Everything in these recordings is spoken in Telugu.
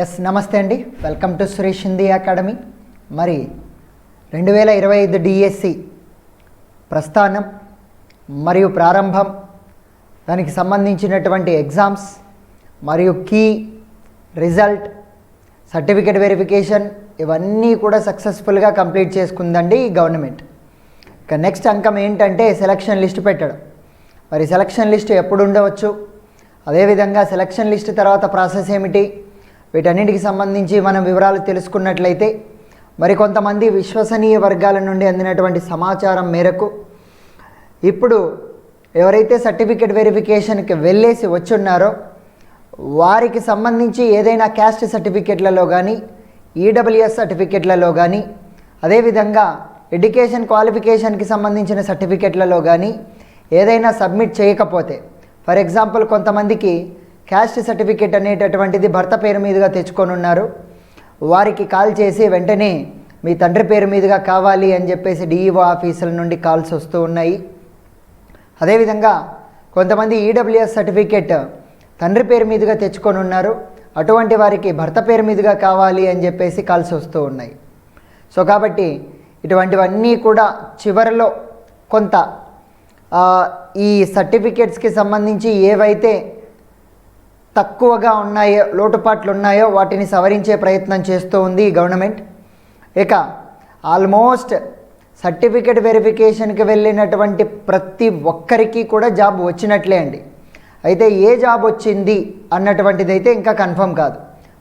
ఎస్ నమస్తే అండి. Welcome to Suresh Hindi academy మరి రెండు వేల ఇరవై ఐదు డిఎస్సి ప్రస్థానం మరియు ప్రారంభం దానికి సంబంధించినటువంటి ఎగ్జామ్స్ మరియు కీ రిజల్ట్ సర్టిఫికేట్ వెరిఫికేషన్ ఇవన్నీ కూడా సక్సెస్ఫుల్గా కంప్లీట్ చేసుకుందండి ఈ గవర్నమెంట్ ఇక నెక్స్ట్ అంకం ఏంటంటే సెలక్షన్ లిస్ట్ పెట్టడం. మరి సెలక్షన్ లిస్ట్ ఎప్పుడు ఉండవచ్చు? అదేవిధంగా సెలక్షన్ లిస్ట్ తర్వాత ప్రాసెస్ ఏమిటి? వీటన్నిటికి సంబంధించి మనం వివరాలు తెలుసుకున్నట్లయితే మరి కొంతమంది విశ్వసనీయ వర్గాల నుండి అందినటువంటి సమాచారం మేరకు ఇప్పుడు ఎవరైతే సర్టిఫికేట్ వెరిఫికేషన్కి వెళ్ళేసి వచ్చున్నారో వారికి సంబంధించి ఏదైనా క్యాస్ట్ సర్టిఫికెట్లలో కానీ ఈడబ్ల్యూఎస్ సర్టిఫికెట్లలో కానీ అదేవిధంగా ఎడ్యుకేషన్ క్వాలిఫికేషన్కి సంబంధించిన సర్టిఫికెట్లలో కానీ ఏదైనా సబ్మిట్ చేయకపోతే ఫర్ ఎగ్జాంపుల్ కొంతమందికి క్యాస్ట్ సర్టిఫికేట్ అనేటటువంటిది భర్త పేరు మీదుగా తెచ్చుకొని ఉన్నారు వారికి కాల్ చేసి వెంటనే మీ తండ్రి పేరు మీదుగా కావాలి అని చెప్పేసి డిఈఓ ఆఫీసుల నుండి కాల్స్ వస్తూ ఉన్నాయి. అదేవిధంగా కొంతమంది ఈడబ్ల్యూఎస్ సర్టిఫికేట్ తండ్రి పేరు మీదుగా తెచ్చుకొని ఉన్నారు అటువంటి వారికి భర్త పేరు మీదుగా కావాలి అని చెప్పేసి కాల్స్ వస్తూ ఉన్నాయి. సో కాబట్టి ఇటువంటివన్నీ కూడా చివరిలో కొంత ఈ సర్టిఫికేట్స్కి సంబంధించి ఏవైతే తక్కువగా ఉన్నాయో లోటుపాట్లు ఉన్నాయో వాటిని సవరించే ప్రయత్నం చేస్తూ ఉంది ఈ గవర్నమెంట్. ఇక ఆల్మోస్ట్ సర్టిఫికేట్ వెరిఫికేషన్కి వెళ్ళినటువంటి ప్రతి ఒక్కరికి కూడా జాబ్ వచ్చినట్లే అండి. అయితే ఏ జాబ్ వచ్చింది అన్నటువంటిది అయితే ఇంకా కన్ఫర్మ్ కాదు.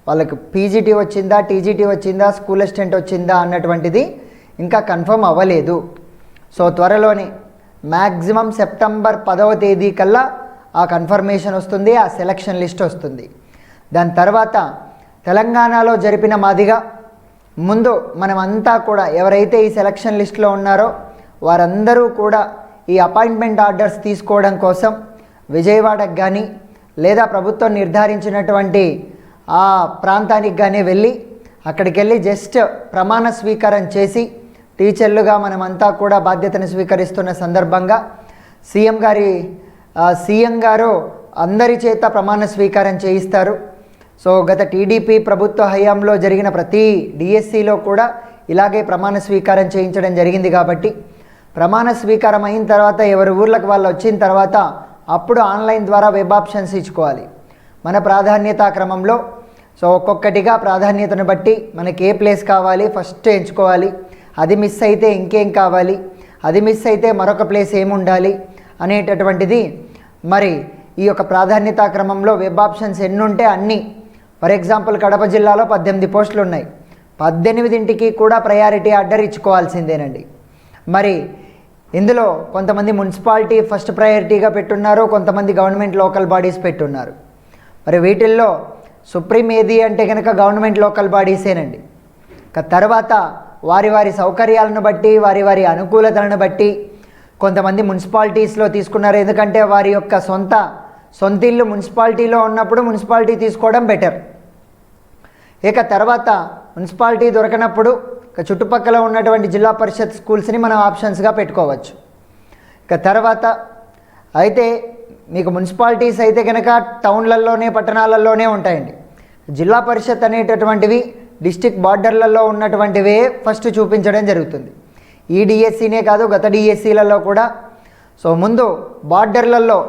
వాళ్ళకి పీజీటీ వచ్చిందా టీజీటీ వచ్చిందా స్కూల్ అసిస్టెంట్ వచ్చిందా అన్నటువంటిది ఇంకా కన్ఫర్మ్ అవ్వలేదు. సో త్వరలోనే మ్యాక్సిమం సెప్టెంబర్ పదవ తేదీ కల్లా ఆ కన్ఫర్మేషన్ వస్తుంది ఆ సెలక్షన్ లిస్ట్ వస్తుంది. దాని తర్వాత తెలంగాణలో జరిపిన మాదిగా ముందు మనమంతా కూడా ఎవరైతే ఈ సెలక్షన్ లిస్ట్లో ఉన్నారో వారందరూ కూడా ఈ అపాయింట్మెంట్ ఆర్డర్స్ తీసుకోవడం కోసం విజయవాడకు కానీ లేదా ప్రభుత్వం నిర్ధారించినటువంటి ఆ ప్రాంతానికి కానీ వెళ్ళి అక్కడికి వెళ్ళి జస్ట్ ప్రమాణ స్వీకారం చేసి టీచర్లుగా మనమంతా కూడా బాధ్యతను స్వీకరిస్తున్న సందర్భంగా సీఎం గారి సీఎం గారు అందరి చేత ప్రమాణ స్వీకారం చేయిస్తారు. సో గత టీడీపీ ప్రభుత్వ హయాంలో జరిగిన ప్రతి డిఎస్సిలో కూడా ఇలాగే ప్రమాణ స్వీకారం చేయించడం జరిగింది కాబట్టి ప్రమాణ స్వీకారం అయిన తర్వాత ఎవరి ఊర్లకు వాళ్ళు వచ్చిన తర్వాత అప్పుడు ఆన్లైన్ ద్వారా వెబ్ ఆప్షన్స్ ఇచ్చుకోవాలి. మన ప్రాధాన్యతా క్రమంలో సో ఒక్కొక్కటిగా ప్రాధాన్యతను బట్టి మనకి ఏ ప్లేస్ కావాలి ఫస్ట్ ఎంచుకోవాలి. అది మిస్ అయితే ఇంకేం కావాలి? అది మిస్ అయితే మరొక ప్లేస్ ఏముండాలి? అనేటటువంటిది. మరి ఈ యొక్క ప్రాధాన్యతా క్రమంలో వెబ్ ఆప్షన్స్ ఎన్ని ఉంటే అన్ని. ఫర్ ఎగ్జాంపుల్ కడప జిల్లాలో పద్దెనిమిది పోస్టులు ఉన్నాయి పద్దెనిమిదింటికి కూడా ప్రయారిటీ ఆర్డర్ ఇచ్చుకోవాల్సిందేనండి. మరి ఇందులో కొంతమంది మున్సిపాలిటీ ఫస్ట్ ప్రయారిటీగా పెట్టున్నారు కొంతమంది గవర్నమెంట్ లోకల్ బాడీస్ పెట్టున్నారు. మరి వీటిల్లో సుప్రీం ఏది అంటే కనుక గవర్నమెంట్ లోకల్ బాడీసేనండి. ఇక తర్వాత వారి వారి సౌకర్యాలను బట్టి వారి వారి అనుకూలతలను బట్టి కొంతమంది మున్సిపాలిటీస్లో తీసుకున్నారు. ఎందుకంటే వారి యొక్క సొంత సొంత ఇల్లు మున్సిపాలిటీలో ఉన్నప్పుడు మున్సిపాలిటీ తీసుకోవడం బెటర్ ఇక తర్వాత మున్సిపాలిటీ దొరకనప్పుడు ఇక చుట్టుపక్కల ఉన్నటువంటి జిల్లా పరిషత్ స్కూల్స్ని మనం ఆప్షన్స్గా పెట్టుకోవచ్చు. ఇక తర్వాత అయితే మీకు మున్సిపాలిటీస్ అయితే కనుక టౌన్లలోనే పట్టణాలలోనే ఉంటాయండి. జిల్లా పరిషత్ అనేటటువంటివి డిస్టిక్ బార్డర్లలో ఉన్నటువంటివే ఫస్ట్ చూపించడం జరుగుతుంది. ఈ డిఎస్సీనే కాదు గత డిఎస్సీలలో కూడా. సో ముందు బార్డర్లలో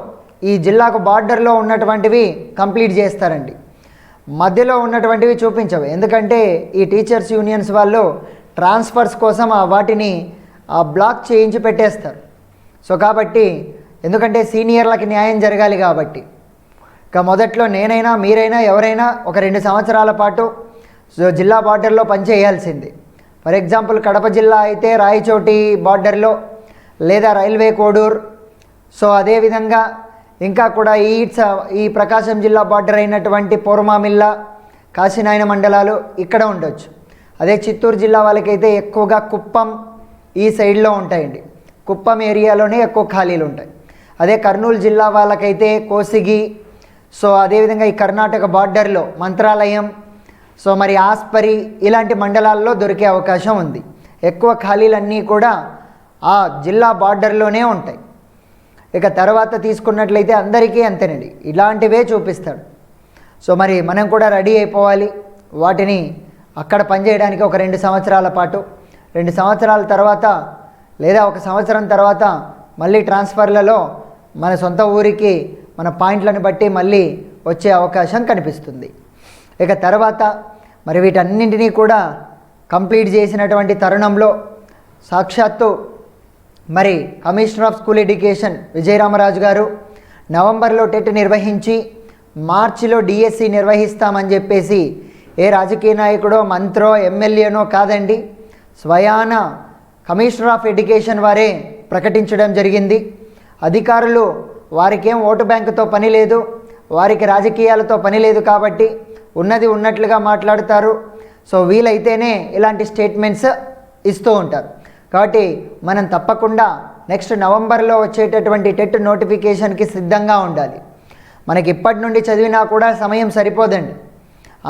ఈ జిల్లాకు బార్డర్లో ఉన్నటువంటివి కంప్లీట్ చేస్తారండి. మధ్యలో ఉన్నటువంటివి చూపించవు. ఎందుకంటే ఈ టీచర్స్ యూనియన్స్ వాళ్ళు ట్రాన్స్ఫర్స్ కోసం ఆ వాటిని బ్లాక్ చేయించి పెట్టేస్తారు. సో కాబట్టి ఎందుకంటే సీనియర్లకి న్యాయం జరగాలి కాబట్టి. ఇక మొదట్లో నేనైనా మీరైనా ఎవరైనా ఒక రెండు సంవత్సరాల పాటు సో జిల్లా బార్డర్లో పనిచేయాల్సింది. ఫర్ ఎగ్జాంపుల్ కడప జిల్లా అయితే రాయచోటి బార్డర్లో లేదా రైల్వే కోడూర్. సో అదేవిధంగా ఇంకా కూడా ఈ స- ఈ ప్రకాశం జిల్లా బార్డర్ అయినటువంటి పూర్మామిల్లా కాశీనాయన మండలాలు ఇక్కడ ఉండొచ్చు. అదే చిత్తూరు జిల్లా వాళ్ళకైతే ఎక్కువగా కుప్పం ఈ సైడ్లో ఉంటాయండి. కుప్పం ఏరియాలోనే ఎక్కువ ఖాళీలు ఉంటాయి. అదే కర్నూలు జిల్లా వాళ్ళకైతే కోసిగి సో అదేవిధంగా ఈ కర్ణాటక బార్డర్లో మంత్రాలయం సో మరి ఆస్పరి ఇలాంటి మండలాల్లో దొరికే అవకాశం ఉంది. ఎక్కువ ఖాళీలన్నీ కూడా ఆ జిల్లా బార్డర్లోనే ఉంటాయి. ఇక తర్వాత తీసుకున్నట్లయితే అందరికీ అంతేనండి. ఇలాంటివే చూపిస్తాడు. సో మరి మనం కూడా రెడీ అయిపోవాలి. వాటిని అక్కడ పనిచేయడానికి ఒక రెండు సంవత్సరాల పాటు. రెండు సంవత్సరాల తర్వాత లేదా ఒక సంవత్సరం తర్వాత మళ్ళీ ట్రాన్స్ఫర్లలో మన సొంత ఊరికి మన పాయింట్లను బట్టి మళ్ళీ వచ్చే అవకాశం కనిపిస్తుంది. ఇక తర్వాత మరి వీటన్నింటినీ కూడా కంప్లీట్ చేసినటువంటి తరుణంలో సాక్షాత్తు మరి commissioner of school education Vijayaramaraju garu నవంబర్లో టెట్ నిర్వహించి మార్చిలో డిఎస్సి నిర్వహిస్తామని చెప్పేసి ఏ రాజకీయ నాయకుడో మంత్రో ఎమ్మెల్యేనో కాదండి స్వయాన కమిషనర్ ఆఫ్ ఎడ్యుకేషన్ వారే ప్రకటించడం జరిగింది. అధికారులు వారికేం ఓటు బ్యాంకుతో పని లేదు వారికి రాజకీయాలతో పని లేదు కాబట్టి ఉన్నది ఉన్నట్లుగా మాట్లాడతారు. సో వీలైతేనే ఇలాంటి స్టేట్మెంట్స్ ఇస్తూ ఉంటారు. కాబట్టి మనం తప్పకుండా నెక్స్ట్ నవంబర్లో వచ్చేటటువంటి టెట్ నోటిఫికేషన్కి సిద్ధంగా ఉండాలి. మనకి ఇప్పటి నుండి చదివినా కూడా సమయం సరిపోదండి.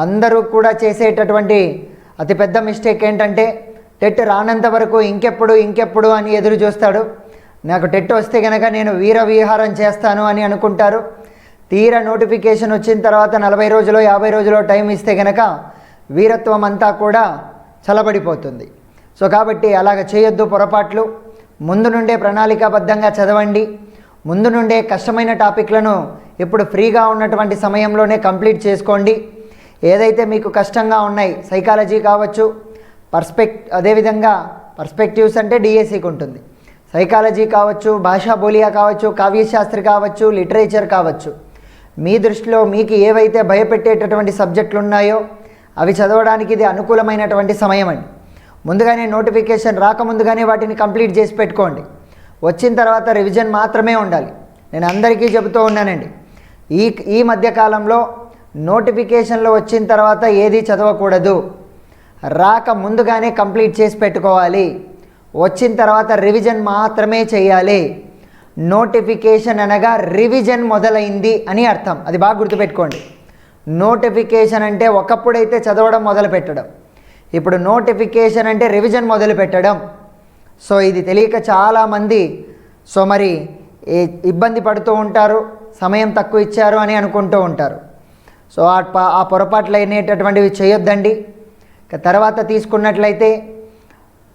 అందరూ కూడా చేసేటటువంటి అతిపెద్ద మిస్టేక్ ఏంటంటే టెట్ రానంత వరకు ఇంకెప్పుడు ఇంకెప్పుడు అని ఎదురు చూస్తాడు. నాకు టెట్ వస్తే కనుక నేను వీర విహారం చేస్తాను అని అనుకుంటారు. తీరా నోటిఫికేషన్ వచ్చిన తర్వాత నలభై రోజులో యాభై రోజులో టైం ఇస్తే కనుక వీరత్వం అంతా కూడా చలబడిపోతుంది సో కాబట్టి అలాగ చేయొద్దు పొరపాట్లు. ముందు నుండే ప్రణాళికాబద్ధంగా చదవండి. ముందు నుండే కష్టమైన టాపిక్లను ఇప్పుడు ఫ్రీగా ఉన్నటువంటి సమయంలోనే కంప్లీట్ చేసుకోండి. ఏదైతే మీకు కష్టంగా ఉన్నాయి సైకాలజీ కావచ్చు పర్స్పెక్ట్ అదేవిధంగా పర్స్పెక్టివ్స్ అంటే డిఎస్సికి ఉంటుంది. సైకాలజీ కావచ్చు భాషా బోలియా కావచ్చు కావ్యశాస్త్రి కావచ్చు లిటరేచర్ కావచ్చు. మీ దృష్టిలో మీకు ఏవైతే భయపెట్టేటటువంటి సబ్జెక్టులు ఉన్నాయో అవి చదవడానికి ఇది అనుకూలమైనటువంటి సమయం అండి ముందుగానే నోటిఫికేషన్ రాకముందుగానే వాటిని కంప్లీట్ చేసి పెట్టుకోండి. వచ్చిన తర్వాత రివిజన్ మాత్రమే ఉండాలి. నేను అందరికీ చెబుతూ ఉన్నానండి. ఈ ఈ మధ్యకాలంలో నోటిఫికేషన్లో వచ్చిన తర్వాత ఏది చదవకూడదు. రాక ముందుగానే కంప్లీట్ చేసి పెట్టుకోవాలి. వచ్చిన తర్వాత రివిజన్ మాత్రమే చేయాలి. నోటిఫికేషన్ అనగా రివిజన్ మొదలైంది అని అర్థం. అది బాగా గుర్తుపెట్టుకోండి. నోటిఫికేషన్ అంటే ఒకప్పుడైతే చదవడం మొదలు పెట్టడం ఇప్పుడు నోటిఫికేషన్ అంటే రివిజన్ మొదలు పెట్టడం సో ఇది తెలియక చాలామంది సో మరి ఇబ్బంది పడుతూ ఉంటారు సమయం తక్కువ ఇచ్చారు అని అనుకుంటూ ఉంటారు. సో ఆ ప- ఆ పొరపాట్లు అయినటువంటివి చేయొద్దండి. తర్వాత తీసుకున్నట్లయితే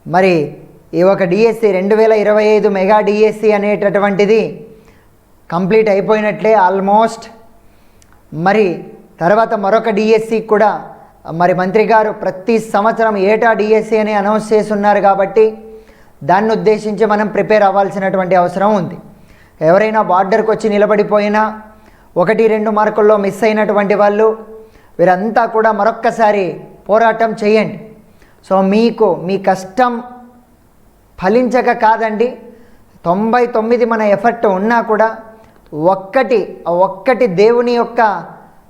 మరి ఈ ఒక డిఎస్సి రెండు వేల ఇరవై ఐదు మెగా డిఎస్సి అనేటటువంటిది కంప్లీట్ అయిపోయినట్లే ఆల్మోస్ట్. మరి తర్వాత మరొక డిఎస్సి కూడా మరి మంత్రి గారు ప్రతి సంవత్సరం ఏటా డిఎస్సి అని అనౌన్స్ చేసి ఉన్నారు కాబట్టి దాన్ని ఉద్దేశించి మనం ప్రిపేర్ అవ్వాల్సినటువంటి అవసరం ఉంది. ఎవరైనా బార్డర్కి వచ్చి నిలబడిపోయినా ఒకటి రెండు మార్కుల్లో మిస్ అయినటువంటి వాళ్ళు వీరంతా కూడా మరొక్కసారి పోరాటం చేయండి. సో మీకు మీ కష్టం ఫలించక కాదండి. తొంభై తొమ్మిది మన ఎఫర్ట్ ఉన్నా కూడా ఒక్కటి ఒక్కటి దేవుని యొక్క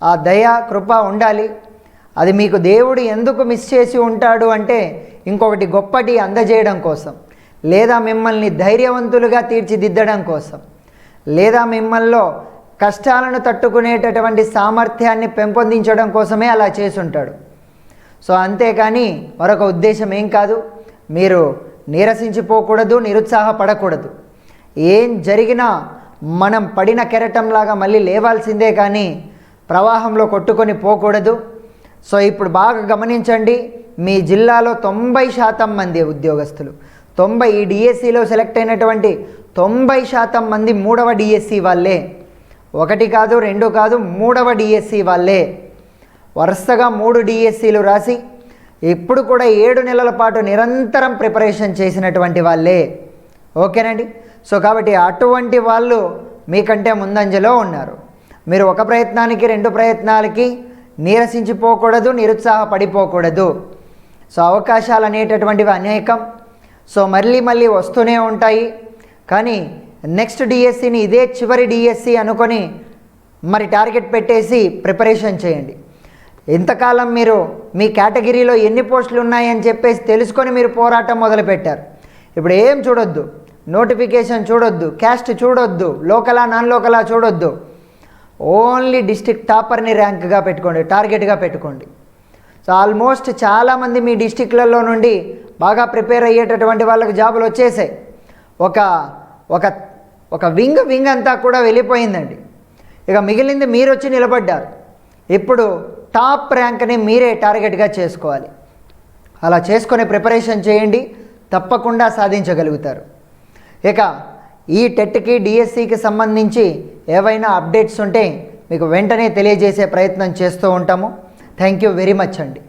ఆ దయ కృప ఉండాలి. అది మీకు దేవుడు ఎందుకు మిస్ చేసి ఉంటాడు అంటే ఇంకొకటి గొప్పటి అందజేయడం కోసం. లేదా మిమ్మల్ని ధైర్యవంతులుగా తీర్చిదిద్దడం కోసం. లేదా మిమ్మల్లో కష్టాలను తట్టుకునేటటువంటి సామర్థ్యాన్ని పెంపొందించడం కోసమే అలా చేసుంటాడు సో అంతేకాని మరొక ఉద్దేశం ఏం కాదు. మీరు నీరసించిపోకూడదు నిరుత్సాహపడకూడదు. ఏం జరిగినా మనం పడిన కెరటంలాగా మళ్ళీ లేవాల్సిందే కానీ ప్రవాహంలో కొట్టుకొని పోకూడదు. సో ఇప్పుడు బాగా గమనించండి మీ జిల్లాలో తొంభై శాతం మంది ఉద్యోగస్తులు. తొంభై ఈ డిఎస్సిలో సెలెక్ట్ అయినటువంటి తొంభై శాతం మంది మూడవ డిఎస్సి వాళ్ళే. ఒకటి కాదు రెండు కాదు మూడవ డిఎస్సి వాళ్ళే. వరుసగా మూడు డిఎస్సీలు రాసి ఇప్పుడు కూడా ఏడు నెలల పాటు నిరంతరం ప్రిపరేషన్ చేసినటువంటి వాళ్ళే. ఓకేనండి? సో కాబట్టి అటువంటి వాళ్ళు మీకంటే ముందంజలో ఉన్నారు. మీరు ఒక ప్రయత్నానికి రెండు ప్రయత్నాలకి నీరసించిపోకూడదు నిరుత్సాహపడిపోకూడదు. సో అవకాశాలు అనేటటువంటివి అనేకం. సో మళ్ళీ మళ్ళీ వస్తూనే ఉంటాయి. కానీ నెక్స్ట్ డిఎస్సిని ఇదే చివరి డిఎస్సి అనుకొని మరి టార్గెట్ పెట్టేసి ప్రిపరేషన్ చేయండి. ఇంతకాలం మీరు మీ కేటగిరీలో ఎన్ని పోస్టులు ఉన్నాయని చెప్పేసి తెలుసుకొని మీరు పోరాటం మొదలుపెట్టారు. ఇప్పుడు ఏం చూడొద్దు. నోటిఫికేషన్ చూడొద్దు. క్యాస్ట్ చూడొద్దు. లోకలా నాన్ లోకలా చూడొద్దు. ఓన్లీ డిస్టిక్ టాపర్ని ర్యాంక్గా పెట్టుకోండి టార్గెట్గా పెట్టుకోండి. సో ఆల్మోస్ట్ చాలామంది మీ డిస్టిక్లలో నుండి బాగా ప్రిపేర్ అయ్యేటటువంటి వాళ్ళకి జాబులు వచ్చేసాయి. ఒక ఒక ఒక వింగ్ వింగ్ అంతా కూడా వెళ్ళిపోయిందండి. ఇక మిగిలింది మీరు వచ్చి నిలబడ్డారు. ఇప్పుడు టాప్ ర్యాంక్ని మీరే టార్గెట్గా చేసుకోవాలి. అలా చేసుకొని ప్రిపరేషన్ చేయండి తప్పకుండా సాధించగలుగుతారు. ఇక ఈ టెట్కి డిఎస్సికి సంబంధించి ఏవైనా అప్డేట్స్ ఉంటే మీకు వెంటనే తెలియజేసే ప్రయత్నం చేస్తూ ఉంటాము. థ్యాంక్ యూ వెరీ మచ్ అండి.